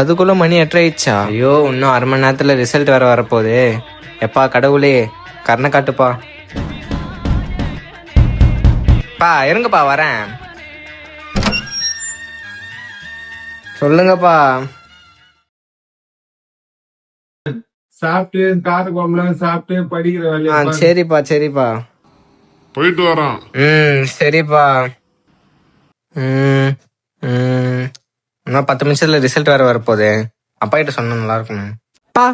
அதுக்குள்ள மணி எட்டாயிடுச்சா ஐயோ இன்னும் அரை மணி நேரத்துல ரிசல்ட் வேற வரப்போகுது. எப்பா கடவுளே கருணை காட்டுப்பா. பா இருங்கப்பா வரேன். சொல்லுங்கப்பா. சாப்பிட்டு காது குழம்புலாம் சாப்பிட்டு படிக்கிற வேலையை. சரிப்பா சரிப்பா. போயிட்டு வரோம் ம் சரிப்பா. ம் ம். இன்னும் பத்து நிமிஷத்துல ரிசல்ட் வேற வரப்போகுது. அப்பா கிட்ட சொன்னா நல்லா இருக்கும் பா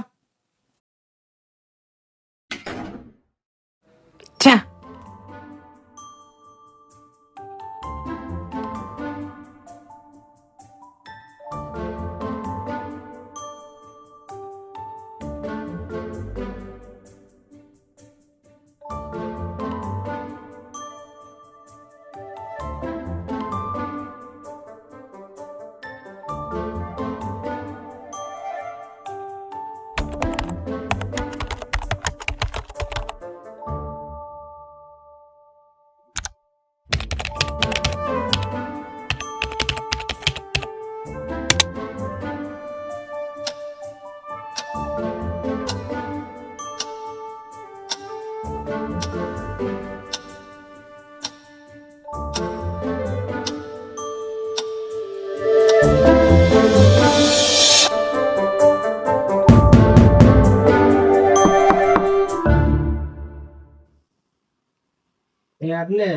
அருணு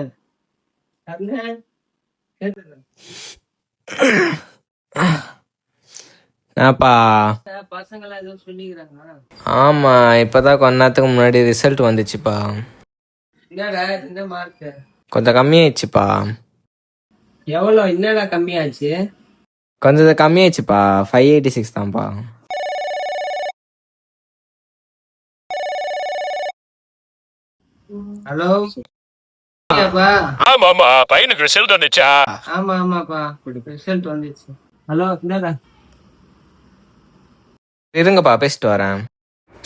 அருணு கேக்குது என்னப்பா? பசங்களாம் ஆமா இப்பதான் கொஞ்ச நேரத்துக்கு முன்னாடி ரிசல்ட் வந்துச்சுப்பா. என்னடா மார்க் கொஞ்சம் கம்மியாயிடுச்சுப்பா. எவ்வளோ? என்னடா கம்மியாச்சு? கொஞ்சம் கம்மியாயிடுச்சுப்பா. ஃபைவ் எயிட்டி சிக்ஸ் தான்ப்பா. ஹலோ? பையனுக்கு ரிசல்ட் வந்துச்சா? ஆமா ஆமாப்பா ரிசல்ட் வந்துச்சு. ஹலோ என்னடா இருங்கப்பா பேசிட்டு வரேன்.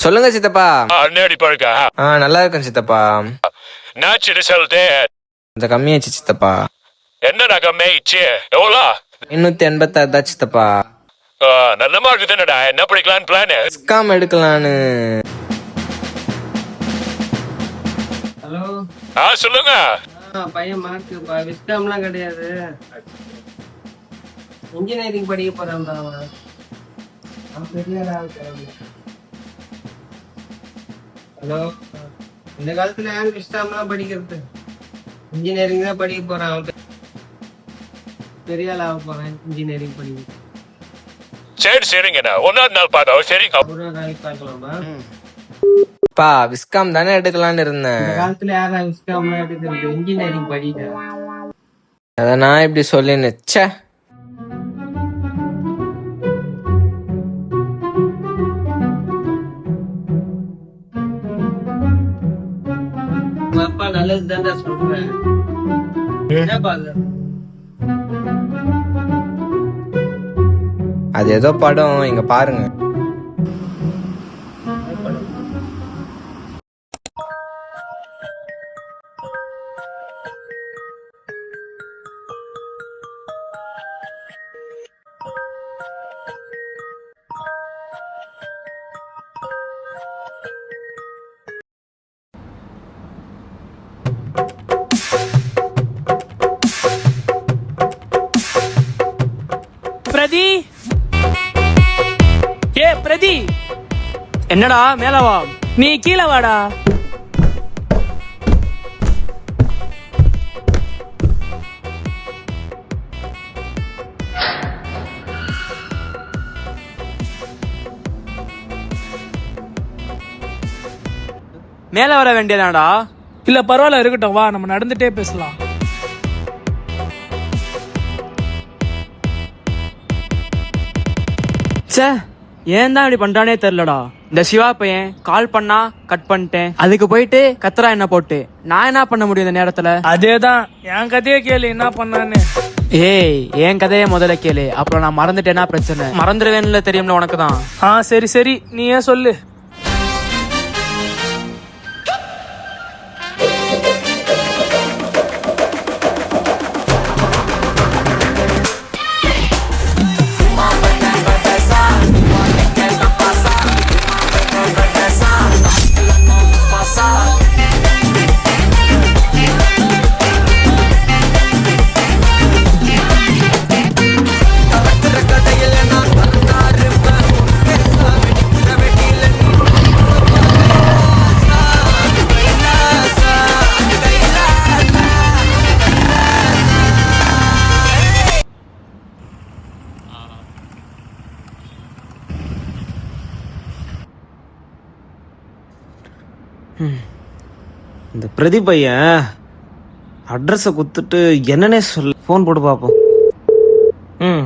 சொல்லுங்க சித்தப்பா. அண்ணாடி பழக்கா? ஆ நல்லா இருக்கேன் சித்தப்பா. நாச்சு ரிசல்ட் கொஞ்சம் கம்மியாச்சு சித்தப்பா. என்னடா கம்மியாயிடுச்சு எவ்வளோ? எண்ணூத்தி எண்பத்தாறு தான் சித்தப்பா. நல்ல மார்க் தானடா. என்ன படிக்கலான்னு பிளான் டிஸ்காம் எடுக்கலான்னு. ஆ சொல்லுங்க. பையன் மார்க்குப்பா விஸ்டாம்லாம் கிடையாது. இன்ஜினியரிங் படிக்க போறான்டா அவன் பெரிய ஹலோ இந்த காலத்துல யார் விஸ்டாம்லாம் படிக்கிறது? இன்ஜினியரிங் தான் படிக்க போறான் அவன். பெரிய ஆள் ஆக போறான் இன்ஜினியரிங் படிக்க. சரி சரிங்கண்ணா. ஒன்னாவது நாள் பார்த்தோம் சரிங்க ஒரு நாளைக்கு பார்க்கலாமா? பா விஸ்காம் தானே எடுக்கலான்னு இருந்தேன். இந்த காலத்துல யாரா விஸ்காம்லாம் எடுக்கிறது? இன்ஜினியரிங் படிக்க அத நான் இப்படி சொல்லின்னு ச்சே. உங்க அப்பா நல்லது தான்டா சொல்றேன். என்ன பாரு அது ஏதோ படம் இங்க பாருங்க. என்னடா மேல வா. நீ கீழே வாடா. மேல வர வேண்டியதாடா இல்ல பரவாயில்ல இருக்கட்டும். வா நம்ம நடந்துட்டே பேசலாம். ச்சே. ஏன் தான் இப்படி பண்றானே தெரியலடா. இந்த சிவா பையன் கால் பண்ணா கட் பண்ணிட்டேன். அதுக்கு போயிட்டு கத்துறா என்ன போட்டு. நான் என்ன பண்ண முடியும் இந்த நேரத்துல? அதேதான். என் கதையை கேளு என்ன பண்ணான்னு. ஏய் என் கதையை முதல்ல கேளு. அப்புறம் நான் மறந்துட்டேன்னா பிரச்சனை. மறந்துடுவேன்ல தெரியும்ல உனக்கு தான் ஆ சரி சரி. நீ ஏன் சொல்லு. இந்த பிரதீப் பையன் அட்ரஸை குத்துட்டு என்னன்னே சொல்ல ஃபோன் போட்டு பார்ப்போம் ம்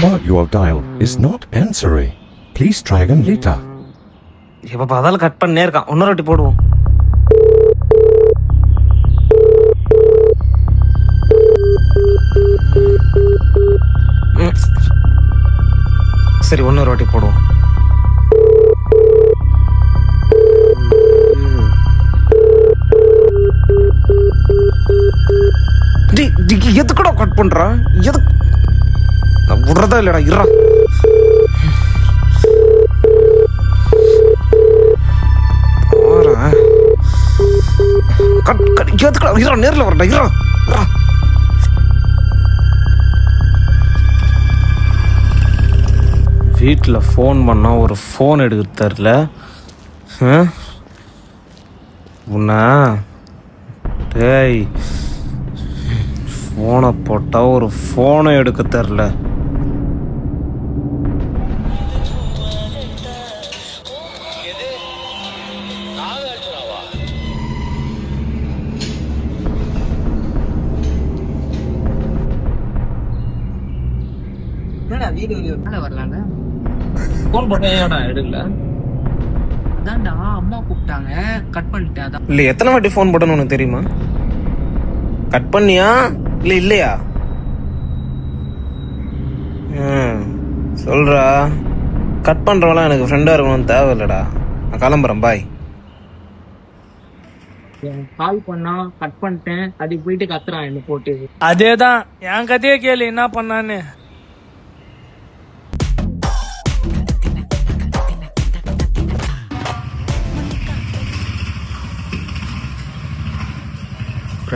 What you have dialed is not answering. Please try again later. எப்போ பார்த்தாலும் கட் பண்ணே இருக்கான் இன்னொரு வாட்டி போடுவோம். சரி இன்னொரு வாட்டி போடுவோம் எதுக்குடா கட் பண்ற? எது நான் விடுறதா இல்லடா இருறா கட் கட் எதுக்குடா இருறா நேர்ல வரடா இருறா வீட்டில் ஃபோன் பண்ணால் ஒரு ஃபோன் எடுக்க தெரில. உன்ன? டேய். ஃபோனை போட்டால் ஒரு ஃபோனை எடுக்க தெரில. ஃபோன் பண்ண எடுக்கல? அதான்டா அம்மா கூப்பிட்டாங்க. கட் பண்ணிட்டேன் அதான். இல்லை எத்தனை வாட்டி ஃபோன் பண்ணணும் உனக்கு தெரியுமா? கட் பண்ணியா? இல்லை இல்லையா? சொல்றா. கட் பண்ணுறவங்களாம் எனக்கு ஃப்ரெண்டாக இருக்கணும்னு தேவையில்லடா நான் கிளம்புறேன் பாய் கால் பண்ணா கட் பண்ணிட்டேன். அதுக்கு போயிட்டு கத்துறான் என்ன போட்டு. அதேதான் என் கதையே கேளு என்ன பண்ணான்னு.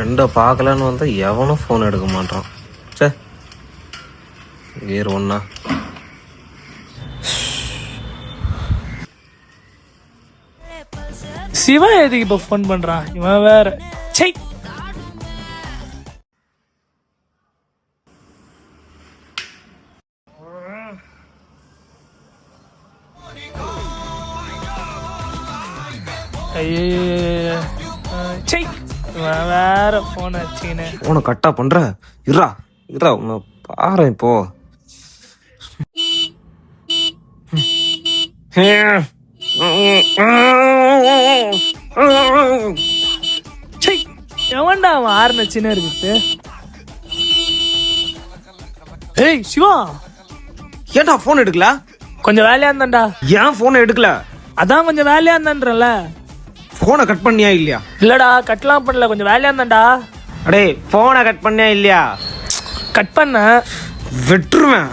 ஃப்ரெண்டை பார்க்கலன்னு வந்தால் எவனும் ஃபோன் எடுக்க மாட்டான். சே வேறு ஒன்றா சிவா எதுக்கு இப்ப ஃபோன் பண்ணுறான் இவன் வேற. சை ஐயோ சை வேற போன் வச்சுக்கினு ஃபோனை கட்டா பண்ணுற இருறா இருறா உன்னை பாரு இப்போ. எவன்டா அவன் ஆறுன சின்ன இருக்குது ஏய் சிவா. ஏன்டா ஃபோன் எடுக்கல? கொஞ்சம் வேலையா இருந்தான்டா. ஏன் ஃபோனை எடுக்கல? அதான் கொஞ்சம் வேலையா இருந்தான்றல ஃபோனை கட் பண்ணியா இல்லையா? இல்லடா கட்லாம் பண்ணல கொஞ்சம் வேலையா இருந்தான்டா. அடே ஃபோனை கட் பண்ணியா இல்லையா? கட் பண்ண. வெட்டுருவேன்.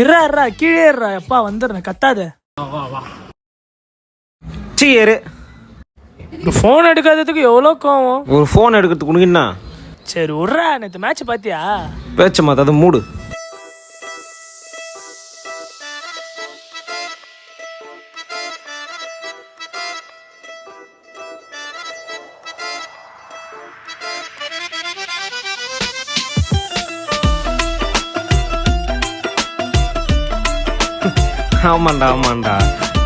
இறா இறா கீழே இருறா எப்பா வந்துடுறேன் கத்தாத. சீ ஏறு. ஃபோன் எடுக்காததுக்கு எவ்வளோ கோவம்? ஒரு ஃபோன் எடுக்கிறதுக்கு உனக்கு என்ன? சரி விட்றா நேற்று மேட்ச் பாத்தியா பேச்ச மாத்த அதை மூடு. ஆமாண்டா ஆமாண்டா.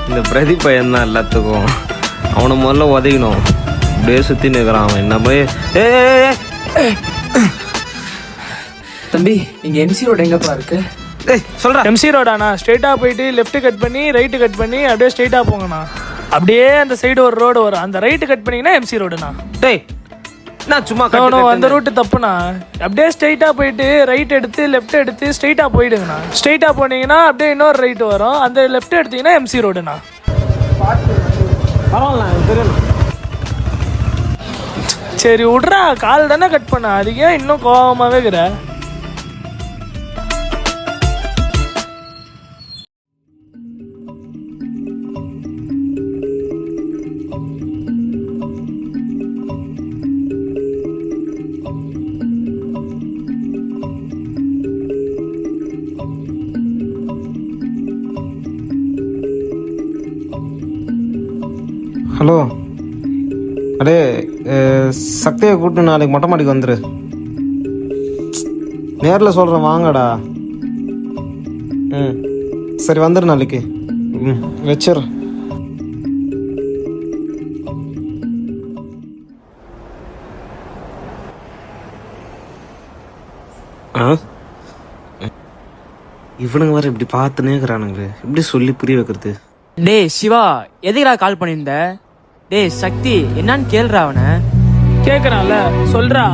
இந்த பிரதீப் பையன் தான் எல்லாத்துக்கும். அவனை முதல்ல உதைக்கணும் அப்படியே சுற்றி நிற்கிறான் அவன். என்ன போய் ஏ தம்பி இங்க எம்சி ரோடு எங்கப்பா இருக்கு? ஏய் சொல்றா. எம்சி ரோடாண்ணா. ஸ்ட்ரெயிட்டாக போயிட்டு லெஃப்ட் கட் பண்ணி ரைட்டு கட் பண்ணி அப்படியே ஸ்ட்ரெயிட்டாக போங்கண்ணா. அப்படியே அந்த சைடு ஒரு ரோடு வரும். அந்த ரைட்டு கட் பண்ணீங்கன்னா எம்சி ரோடுண்ணா. டேய் நான் சும்மா அந்த. ரூட்டு தப்புண்ணா. அப்படியே ஸ்ட்ரெயிட்டாக போயிட்டு ரைட் எடுத்து லெஃப்ட் எடுத்து ஸ்ட்ரெயிட்டாக போயிடுங்கண்ணா. ஸ்ட்ரெயிட்டாக போனீங்கன்னா அப்படியே இன்னொரு ரைட் வரும். அந்த லெஃப்ட் எடுத்தீங்கன்னா எம்சி ரோடுண்ணா சரி விட்றா. கால் தானே கட் பண்ண. அதுக்கு ஏன் இன்னும் கோவமாவே இருக்கிற? ஹலோ. அடே சக்தியை கூப்பிட்டு நாளைக்கு மொட்டை மாடிக்கு வந்துரு. நேரில் சொல்கிறேன் வாங்கடா. ம். சரி வந்துடு நாளைக்கு. ம் வச்சிடுறேன் ஆ? இவனுங்க வேறு இப்படி பார்த்துனே இருக்கிறானுங்களே. இப்படி சொல்லி புரிய வைக்கிறது. டேய் சிவா எதுக்குடா கால் பண்ணியிருந்தேன் டேய் சக்தி என்னன்னு கேளுடா அவனை. கேக்குறான்ல சொல்றா.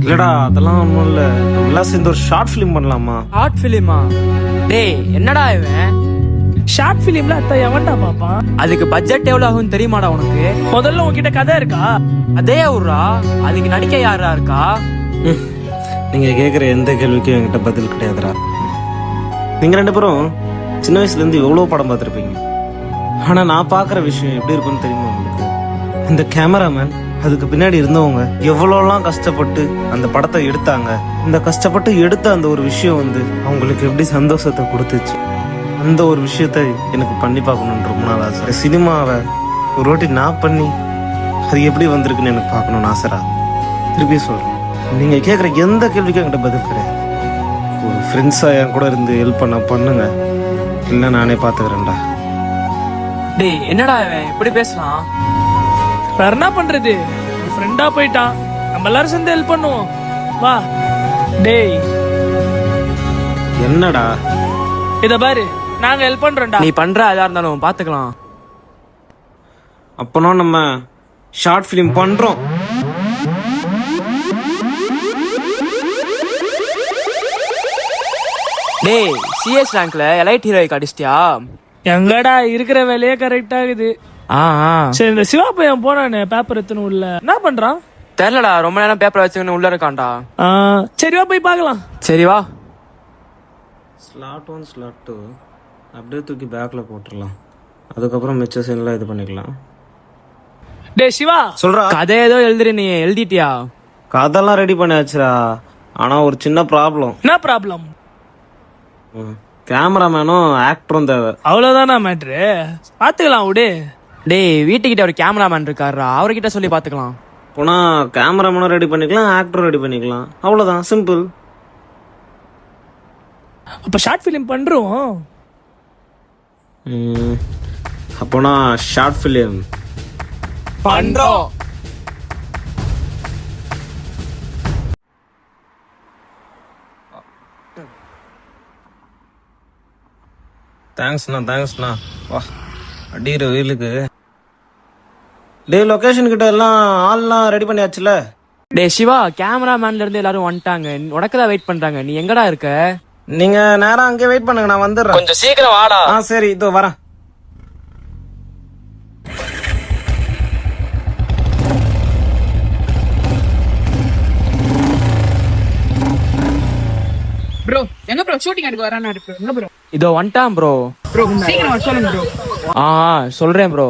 இல்லடா அதெல்லாம் ஒன்றும் இல்லை. எல்லாம் சேர்ந்து ஒரு ஷார்ட் ஃபிலிம் பண்ணலாமா? ஷார்ட் ஃபிலிமா டேய் என்னடா இவன்? ஷார்ட் பிலிம்ல அத்தை எவன்டா பாப்பான் அதுக்கு பட்ஜெட் எவ்வளவு ஆகும் தெரியுமாடா உனக்கு? முதல்ல உன்கிட்ட கதை இருக்கா? அதே ஊர்ரா அதுக்கு நடிக்க யாரா இருக்கா? ம். நீங்க கேட்குற எந்த கேள்விக்கும் என்கிட்ட பதில் கிடையாதுடா. நீங்க ரெண்டு பேரும் சின்ன வயசுல இருந்து எவ்வளோ படம் பார்த்துருப்பீங்க? ஆனா நான் பார்க்குற விஷயம் எப்படி இருக்கும்னு தெரியுமா? இந்த கேமராமேன் அதுக்கு பின்னாடி இருந்தவங்க எவ்வளோலாம் கஷ்டப்பட்டு அந்த படத்தை எடுத்தாங்க. இந்த கஷ்டப்பட்டு எடுத்த அந்த ஒரு விஷயம் வந்து அவங்களுக்கு எப்படி சந்தோஷத்தை கொடுத்துச்சு? அந்த ஒரு விஷயத்த எனக்கு பண்ணி பார்க்கணுன்னு ரொம்ப நாள் ஆசை. சினிமாவை ஒரு வாட்டி நான் பண்ணி அது எப்படி வந்திருக்குன்னு எனக்கு பார்க்கணும்னு ஆசைரா திருப்பி சொல்கிறேன் நீங்கள் கேட்குற எந்த கேள்விக்கும் என்கிட்ட பதில் கிடையாது. ஒரு ஃப்ரெண்ட்ஸாக என் கூட இருந்து ஹெல்ப் பண்ண பண்ணுங்க. இல்லை நானே பார்த்துக்கிறேன்டா. டேய் என்னடா இவன்? இப்படி பேசலாம்? வேற என்ன பண்றது? ஃப்ரெண்டா போயிட்டான். நம்ம எல்லாரும் சேர்ந்து ஹெல்ப் பண்ணுவோம். வா. டேய். என்னடா? இத பாரு. நாங்க ஹெல்ப் பண்றோம்டா. நீ பண்ற எதா இருந்தாலும் பாத்துக்கலாம். அப்போனா நம்ம ஷார்ட் ஃபிலிம் பண்றோம். டேய் சிஎஸ் ரேங்க்ல எலைட் ஹீரோய்க்கு அடிச்சிட்டியா? எங்கடா இருக்கிற வேலையே கரெக்ட் ஆகுது. சரி இந்த சிவா பையன் போனானே பேப்பர் எத்தனை உள்ள. என்ன பண்றான் தெரியலடா ரொம்ப நேரம் பேப்பர் வச்சுக்கின்னு உள்ள இருக்கான்டா. சரி வா போய் பார்க்கலாம். சரி வா. ஸ்லாட் ஒன் ஸ்லாட் டூ அப்படியே தூக்கி பேக்கில் போட்டுடலாம் அதுக்கப்புறம் மிச்ச சீன்லாம் இது பண்ணிக்கலாம். டேய் சிவா. சொல்றா. கதை ஏதோ எழுதுற நீ எழுதிட்டியா? கதெல்லாம் ரெடி பண்ணியாச்சுடா ஆனால் ஒரு சின்ன ப்ராப்ளம் என்ன ப்ராப்ளம் கேமராமேனும் ஆக்டரும் தேவை. அவ்வளவுதானா மேட்ரு பாத்துக்கலாம் விடு டேய் வீட்டுக்கிட்ட ஒரு கேமராமேன் இருக்காருடா. அவர்கிட்ட சொல்லி பாத்துக்கலாம். போனால் கேமராமேனும் ரெடி பண்ணிக்கலாம் ஆக்டரும் ரெடி பண்ணிக்கலாம். அவ்வளோதான் சிம்பிள் அப்ப ஷார்ட் பிலிம் பண்றோம். ம், அப்போனா ஷார்ட் ஃபிலிம் பண்றோம். தேங்க்ஸ்ண்ணா தேங்க்ஸ்ண்ணா வா அடிக்கிற வெயிலுக்கு. டேய் லொகேஷன் கிட்ட எல்லாம் ஆள்லாம் ரெடி பண்ணியாச்சுல? டேய் சிவா கேமராமேன்ல இருந்து எல்லாரும் வந்துட்டாங்க. உனக்கு தான் வெயிட் பண்றாங்க. நீ எங்கடா இருக்க? நீங்க நேரா அங்கே வெயிட் பண்ணுங்க நான் வந்துடுறேன். கொஞ்சம் சீக்கிரம் வாடா. ஆ சரி இதோ வரேன். ப்ரோ எங்க ப்ரோ ஷூட்டிங் எடுக்க வரானா இருக்கு? எங்க ப்ரோ இதோ வந்துட்டான் ப்ரோ ப்ரோ சீக்கிரம் சொல்லுங்க ப்ரோ ஆ ஆ, சொல்றேன் ப்ரோ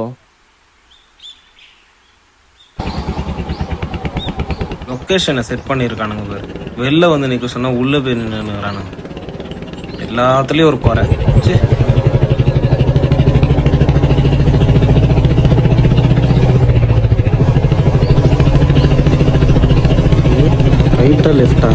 லொக்கேஷனை செட் பண்ணியிருக்கானுங்க பேர். வெளில வந்து நிற்க சொன்னால் உள்ளே போய் நின்றுறானுங்க எல்லாத்துலேயும் ஒரு குறை. சே ரைட்டா லெஃப்டா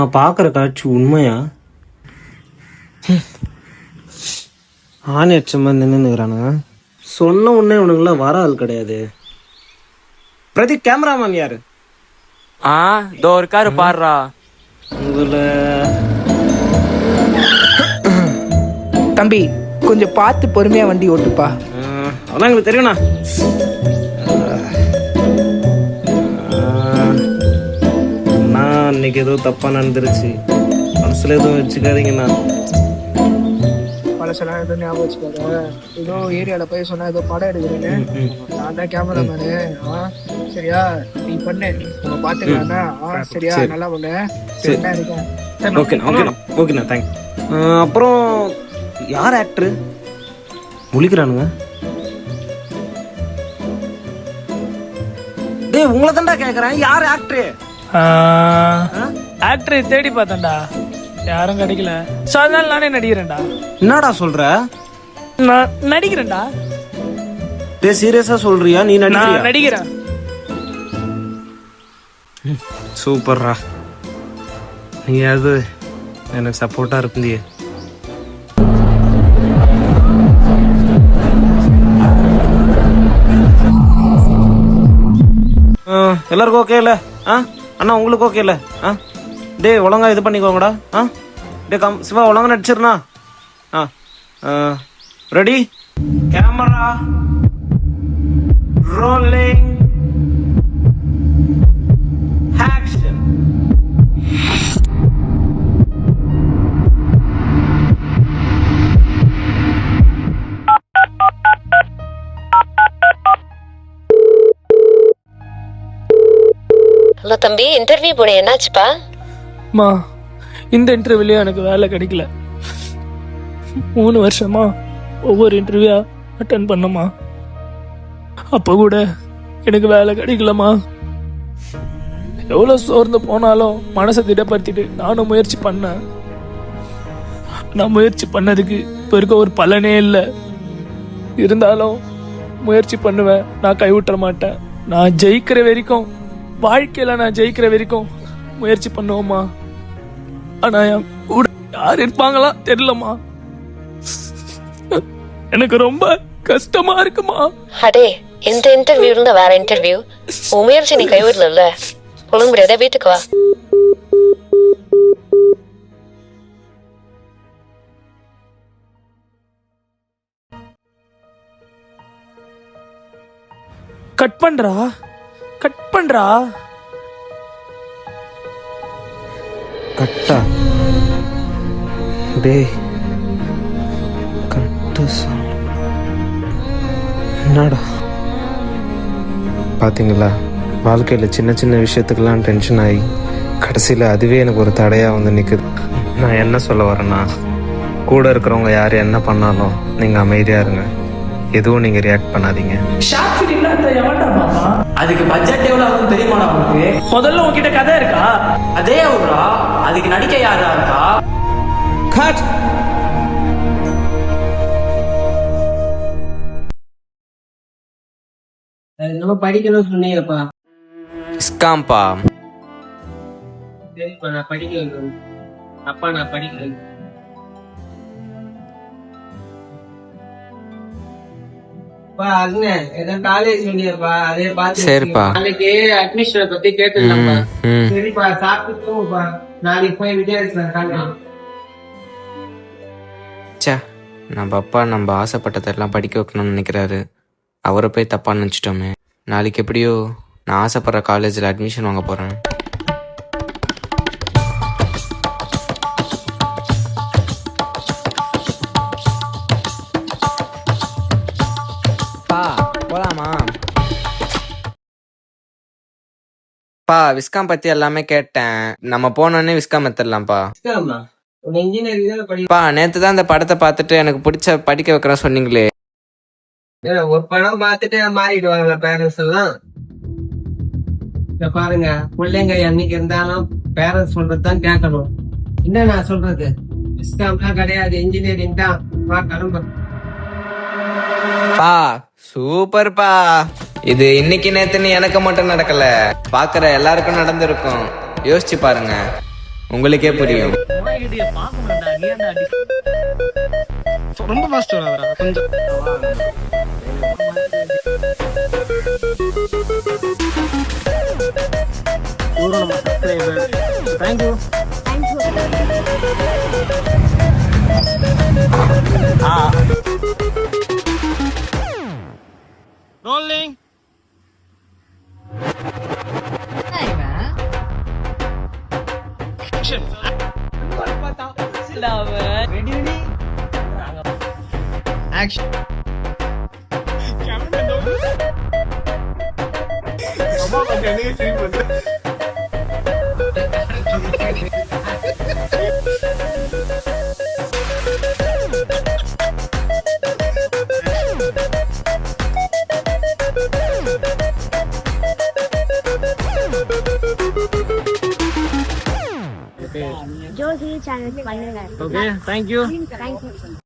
நான் பார்க்குற காட்சி உண்மையா? ஆணி அச்சமா நின்றுக்கிறானுங்க சொன்ன உடனே இவனுங்களாம் வர ஆள் கிடையாது. பிரதீப் கேமராமேன் யாரு? ஆ இதோ இருக்காரு பாருடா உங்களை தம்பி கொஞ்சம் பார்த்து பொறுமையா வண்டி ஓட்டுப்பா. அதெல்லாம் எங்களுக்கு தெரியும்ண்ணா. அண்ணா இன்னைக்கு ஏதோ தப்பா நடந்துருச்சு. மனசுல எதுவும் வச்சுக்காதீங்கண்ணா பழசெல்லாம் எதுவும் ஞாபகம் வச்சுக்காத. ஏதோ ஏரியால போய் சொன்னா ஏதோ படம் எடுக்கிறேன்னு. நான் தான் கேமராமேனு சரியா? நீ பண்ணு. நம்ம பாத்துக்கலாம்னா? ஆ, சரியா? நல்லா பண்ணு. இருக்கேன். ஓகேண்ணா ஓகேண்ணா ஓகேண்ணா தேங்க்ஸ் அப்புறம் யார் ஆக்டரு முழிக்கிறானுங்க. டேய் உங்களை தான்டா கேட்குறேன் யார் ஆக்டரு ஆக்டரை தேடி பார்த்தேன்டா. யாரும் கிடைக்கல சோ அதனால நானே நடிக்கிறேன்டா. என்னடா சொல்ற? நான் நடிக்கிறேன்டா. டே சீரியஸா சொல்றியா? நீ நான் நடிக்கிறியா நடிக்கிறேன். சூப்பர்ரா. நீ அது எனக்கு சப்போர்ட்டா இருந்தியே. ஆ, எல்லாருக்கும் ஓகே இல்ல ஆ? அண்ணா உங்களுக்கு ஓகே இல்லை ஆ? டேய் ஒழுங்கா இது பண்ணிக்கோங்கடா. ஆ? டே கம் சிவா ஒழுங்கா நடிச்சிருண்ணா. ஆ ரெடி கேமரா ரோலிங் ஹலோ தம்பி இன்டர்வியூ போன என்னாச்சுப்பா? மா இந்த இன்டர்வியூலயும் எனக்கு வேலை கிடைக்கல. மூணு வருஷமா ஒவ்வொரு இன்டர்வியூ அட்டன் பண்ணமா அப்ப கூட எனக்கு வேலை கிடைக்கலமா எவ்வளோ சோர்ந்து போனாலும் மனசை திடப்படுத்திட்டு நானும் முயற்சி பண்ணேன். நான் முயற்சி பண்ணதுக்கு இப்போ இருக்க ஒரு பலனே இல்லை. இருந்தாலும் முயற்சி பண்ணுவேன். நான் கைவிட்டுற மாட்டேன். நான் ஜெயிக்கிற வரைக்கும் வாழ்க்கையில நான் ஜெயிக்கிற வரைக்கும் முயற்சி பண்ணுவோமா ஆனா என் கூட யார் இருப்பாங்களா தெரியலம்மா. எனக்கு ரொம்ப கஷ்டமா இருக்குமா. அடே இந்த இன்டர்வியூ இருந்தா வேற இன்டர்வியூ உன் முயற்சி நீ கைவிடல ஒழுங்கு முடியாத வீட்டுக்கு வா. கட் பண்றா? கட் பண்றா? கட்டா? டேய் கட்டு என்னடா? பாத்தீங்களா? வாழ்க்கையில் சின்ன சின்ன விஷயத்துக்கெல்லாம் டென்ஷன் ஆகி கடைசியில் அதுவே எனக்கு ஒரு தடையாக வந்து நிற்குது நான் என்ன சொல்ல வரேன்னா கூட இருக்கிறவங்க யார் என்ன பண்ணாலும் நீங்கள் அமைதியாக இருங்க. எதுவும் நீங்கள் ரியாக்ட் பண்ணாதீங்க. அதுக்கு பட்ஜெட் எவ்வளவு ஆகும் தெரியுமாடா உனக்கு? முதல்ல உன்கிட்ட கதை இருக்கா? அதே அவரா அதுக்கு நடிக்க யாரா இருக்கா? கட் நம்ம படிக்கணும்னு சொன்னீங்கப்பா. இஸ்காம்பா சரிப்பா நான் படிக்க வைக்கணும். அப்பா நான் படிக்க சரிப்பா. நாளைக்கு பத்தி சாப்பிட்டு தூங்குப்பா. நாளைக்கு போய் நம்ம அப்பா நம்ம ஆசைப்பட்டதெல்லாம் படிக்க வைக்கணும்னு நினைக்கிறாரு. அவரை போய் தப்பா நினச்சிட்டோமே. நாளைக்கு எப்படியோ நான் ஆசைப்படுற காலேஜில் அட்மிஷன் வாங்க போகிறேன் பா விஸ்காம் பத்தி எல்லாமே கேட்டேன். நம்ம போனோடனே விஸ்காம் படி பா நேத்து தான் அந்த படத்தை பார்த்துட்டு எனக்கு பிடிச்ச படிக்க வைக்கிறேன் சொன்னீங்களே. ஒரு படம் பார்த்துட்டு மாறிடுவாங்க பேரண்ட்ஸ் எல்லாம். பாருங்க பிள்ளைங்க என்னைக்கு இருந்தாலும் பேரண்ட்ஸ் சொல்றது தான் கேட்கணும். என்ன நான் சொல்றது? இஸ்லாம்லாம் கிடையாது இன்ஜினியரிங் தான். வா கிளம்பு. பா சூப்பர் பா. இது இன்னைக்கு நேத்துன்னு எனக்கு மட்டும் நடக்கல. பாக்குற எல்லாருக்கும் நடந்திருக்கும். யோசிச்சு பாருங்க. உங்களுக்கே புரியும். ரொம்ப ஃபாஸ்ட் கொஞ்சம். தேங்க்யூ ரோலிங் ஆக்ஷன் ஜோதி சேனலுக்கு பண்ணுங்க ஓகே தேங்க்யூ தேங்க்யூ